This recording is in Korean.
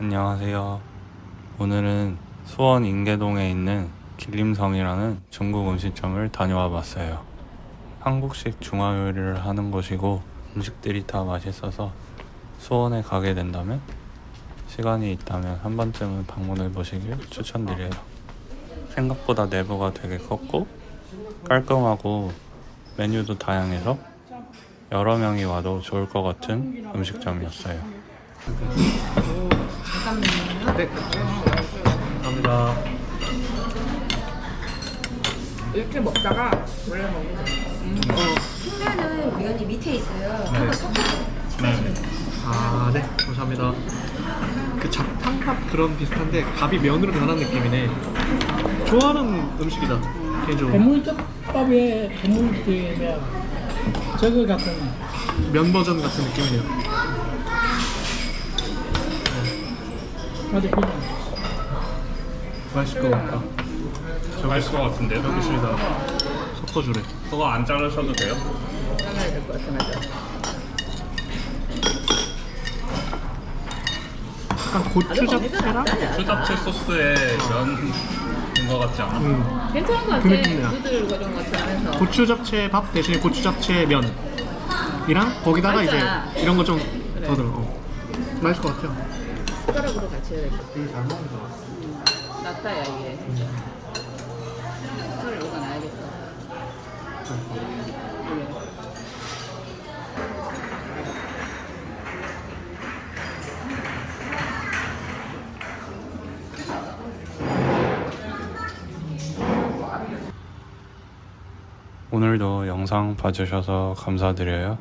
안녕하세요. 오늘은 수원 인계동에 있는 길림성이라는 중국 음식점을 다녀와 봤어요. 한국식 중화 요리를 하는 곳이고 음식들이 다 맛있어서 수원에 가게 된다면 시간이 있다면 한 번쯤은 방문해 보시길 추천드려요. 생각보다 내부가 되게 컸고 깔끔하고 메뉴도 다양해서 여러 명이 와도 좋을 것 같은 음식점이었어요. 네. 감사합니다. 이렇게 먹다가 원래 먹는 거. 흰면은 면이 밑에 있어요. 네. 한번 섞어서 네. 아, 네. 감사합니다. 그 잡탕밥 그런 비슷한데 밥이 면으로 변한 느낌이네. 좋아하는 음식이다. 개인적으로. 해물덮밥에 해물튀면 저거 같은 면 버전 같은 느낌이네요. 아주 그냥 맛있을 것 같다. 맛있을 것 같은데요? 여기 있습니다. 섞어주래. 그거 안 자르셔도 돼요? 잘라야 될 것 같아 맞아. 약간 고추 잡채랑? 수잡채 소스에 면인 것 같지 않아? 음. 괜찮은 것 같아. 그 느낌이야. 그런 거 좋아해서. 고추 잡채 밥 대신에 고추 잡채 면이랑 거기다가 맛있잖아. 이제 이런 거좀 그래. 더 들어. 어. 맛있을 것 같아요. 숟가락으로 같이 해야 될것 되게 잘 먹는다. 같아. 낫다야 이게. 숟가락 여기다 놔야겠어. 그래. 오늘도 영상 봐주셔서 감사드려요.